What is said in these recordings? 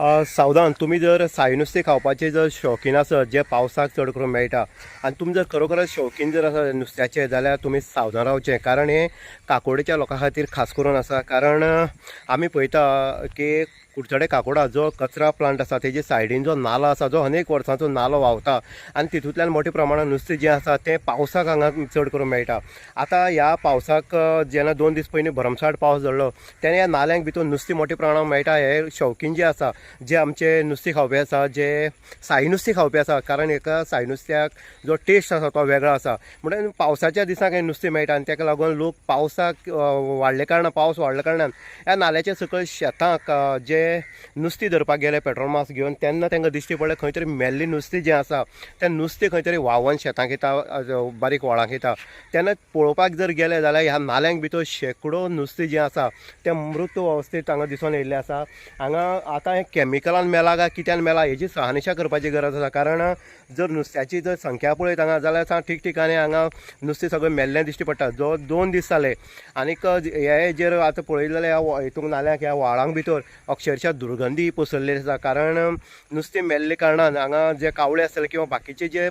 सावधान तुमी जर साय नुस्तें खावपाचे जर शौकीन आसत जे पावसाक चड करून मेळटा आनी तुमी जर खरोखरच शौकीन जर आसा नुस्त्याचे जाल्यार तुमी सावधान रावचें कारण हे काकोडेच्या लोकां खातीर खास करून आसा कारण आमी पळयता की कुडचडे काकोडा जो कचरा प्लांट आसा तेजे सायडीन जो नालो आसा जो अनेक वर्सांचो नालो व्हांवता आनी तितूंतल्यान मोठ्या प्रमाणान नुस्तें जें आसा तें पावसाक हांगा चड करून मेळटा. आतां ह्या पावसाक जेन्ना दोन दीस पयलीं भरमसाट पावस झडलो तेन्ना ह्या नाल्यांक भितर नुस्तें मोठ्या प्रमाणांत मेळटा हे शौकीन जे आसा जे आमचे नुस्तें खावपी आसा जे साय नुस्तें खावपी आसा कारण एका साय नुस्त्याक जो टेस्ट आसा तो वेगळो आसा. म्हणून पावसाच्या दिसांक हें नुस्तें मेळटा आनी ताका लागून लोक पावसाक वाडले कारणान पावस वाडल्या कारणान ह्या नाल्याच्या सकयल शेतांक जे नुस्तें धरपाक गेले पेट्रोल मास घेवन तेन्ना तांकां दिश्टी पडलें खंय तरी मेल्लें नुस्तें जें आसा तें नुस्तें खंय तरी व्हांवन शेतांक येता बारीक व्हाळांक येता. तेन्ना पळोवपाक जर गेले जाल्यार ह्या नाल्यांक भितर शेकडो नुस्तें जें आसा तें मृत अवस्थेंत हांगा दिसून येयल्लें आसा. हांगा आतां हें कॅमिकलान मेला काय कित्यान मेला हेजी सहानिशा करपाची गरज आसा. कारण जर नुस्त्याची जर संख्या पळयत हांगा जाल्यार ठीक ठिकठिकाणी हांगा नुस्तें सगळें मेल्लें दिश्टी पडटा. जो दोन दीस जाले आनीक हे जर आतां पळयलें जाल्यार ह्या हितूंक नाल्याक ह्या व्हाळांक भितर अक्षरशः दुर्गंधी पसरलेली आसा. कारण नुस्तें मेल्ले कारणान हांगा जे कावळे आसतले किंवा बाकीचे जे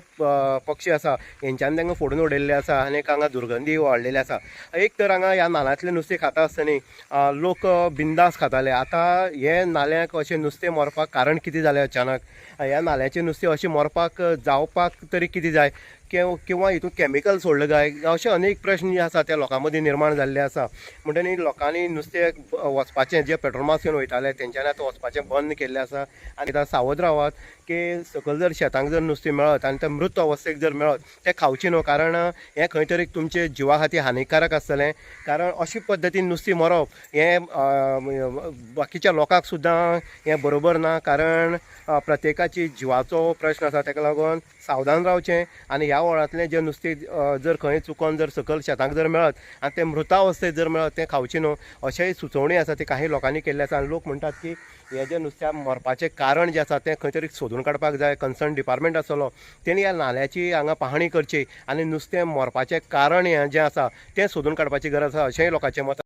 पक्षी आसा हेंच्यांनी तांकां फोडून उडयल्ले आसा आनीक हांगा दुर्गंधी वाडलेली आसा. एक तर हांगा ह्या नाल्यांतलें नुस्तें खाता आसतना लोक बिंदास खाताले. आतां हे नाल्याक अशें नुस्तें मरपाक कारण कितें जालें अचानक? ह्या नाल्याचें नुस्तें अशें मरपाक जावपाक तरी कितें जाय? किंवा हितून कॅमिकल सोडलं काय अशे अनेक प्रश्न जे आसा ते लोकां मदीं निर्माण जाल्ले आसा म्हणटनी लोकांनी नुस्तें वचपाचें जे पेट्रोलमास घेवन वयताले तेंच्यांनी आतां वचपाचें बंद केल्लें आसा आनी आतां सावध रावात की सकयल जर शेतांक जर नुस्तें मेळत आनी तें मृत अवस्थेक जर मेळत तें खावचें न्हू कारण हें खंय तरी तुमचे जिवा खातीर हानिकारक आसतलें कारण अशे पद्दतीन नुस्तें मरप हें बाकीच्या लोकांक सुद्दां हें बरोबर ना. कारण प्रत्येकाची जिवाचो प्रश्न आसा ताका लागून सावधान रावचें. आनी ह्या वळांतलें जें नुस्तें जर खंय चुकोन जर सकयल शेतांक जर मेळत आनी तें मृतावस्थेत जर मेळत तें खावचें न्हू अशेंय सुचोवणी आसा ती काही लोकांनी केल्लें आसा. आनी लोक म्हणटात की हे जे नुस्त्या मरपाचें कारण जें आसा तें खंय तरी सोदून काडपाक जाय कन्सर्न डिपार्टमेंट आसतलो तेणी ह्या नाल्याची हांगा पाहणी करची आनी नुस्तें मरपाचें कारण हें जें आसा तें सोदून काडपाची गरज आसा अशेंय लोकांचें मत